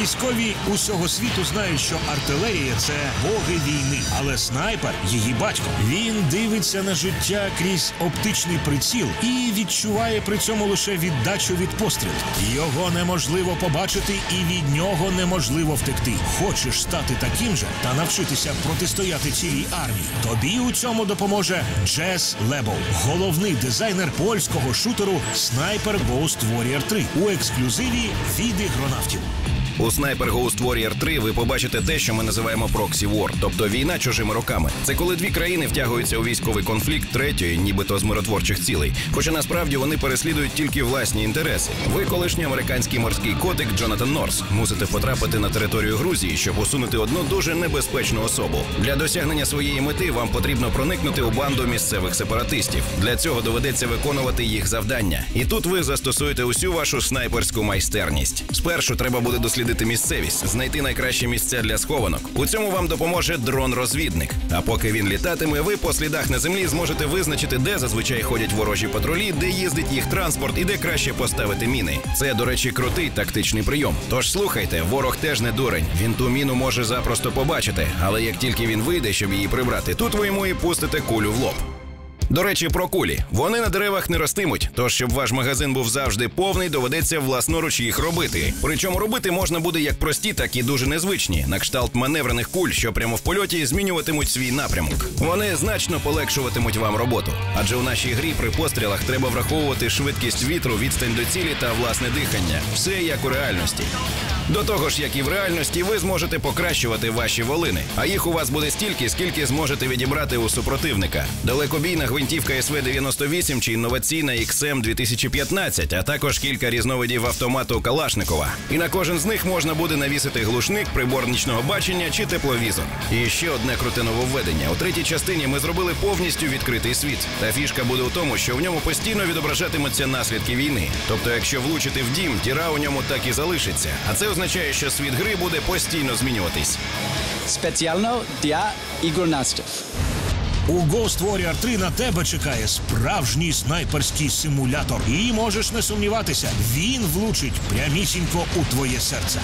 Військові усього світу знають, що артилерія це боги війни, але снайпер її батько. Він дивиться на життя крізь оптичний приціл і відчуває при цьому лише віддачу від пострілу. Його неможливо побачити, і від нього неможливо втекти. Хочеш стати таким же та навчитися протистояти цілій армії. Тобі у цьому допоможе Джес Лебов, головний дизайнер польського шутеру Sniper Ghost Warrior 3 у ексклюзиві від ігронавтів. У Sniper Ghost Warrior 3 ви побачите те, що ми називаємо Proxy War, тобто війна чужими руками. Це коли дві країни втягуються у військовий конфлікт третьої, нібито з миротворчих цілей. Хоча насправді вони переслідують тільки власні інтереси. Ви, колишній американський морський котик Джонатан Норс, мусите потрапити на територію Грузії, щоб усунути одну дуже небезпечну особу. Для досягнення своєї мети вам потрібно проникнути у банду місцевих сепаратистів. Для цього доведеться виконувати їх завдання. І тут ви застосуєте усю вашу снайперську майстерність. Спершу треба буде дослідити місцевість, знайти найкращі місця для схованок. У цьому вам допоможе дрон-розвідник. А поки він літатиме, ви по слідах на землі зможете визначити, де зазвичай ходять ворожі патрулі, де їздить їх транспорт і де краще поставити міни. Це, до речі, крутий тактичний прийом. Тож слухайте, ворог теж не дурень. Він ту міну може запросто побачити, але як тільки він вийде, щоб її прибрати, тут ви йому і пустите кулю в лоб. До речі, про кулі. Вони на деревах не ростимуть, тож щоб ваш магазин був завжди повний, доведеться власноруч їх робити. Причому робити можна буде як прості, так і дуже незвичні, на кшталт маневрених куль, що прямо в польоті змінюватимуть свій напрямок. Вони значно полегшуватимуть вам роботу. Адже у нашій грі при пострілах треба враховувати швидкість вітру, відстань до цілі та власне дихання. Все як у реальності. До того ж, як і в реальності, ви зможете покращувати ваші волини, а їх у вас буде стільки, скільки зможете відібрати у супротивника. Далекобійна гвинтівка СВ-98 чи інноваційна XM 2015, а також кілька різновидів автомату Калашникова. І на кожен з них можна буде навісити глушник, прибор нічного бачення чи тепловізор. І ще одне круте нововведення. У третій частині ми зробили повністю відкритий світ. Та фішка буде у тому, що в ньому постійно відображатимуться наслідки війни. Тобто, якщо влучити в дім, діра у ньому так і залишиться. А це означає, що світ гри буде постійно змінюватись. спеціально для ігронавтів. У Ghost Warrior 3 на тебе чекає справжній снайперський симулятор. І можеш не сумніватися, він влучить прямісінько у твоє серце.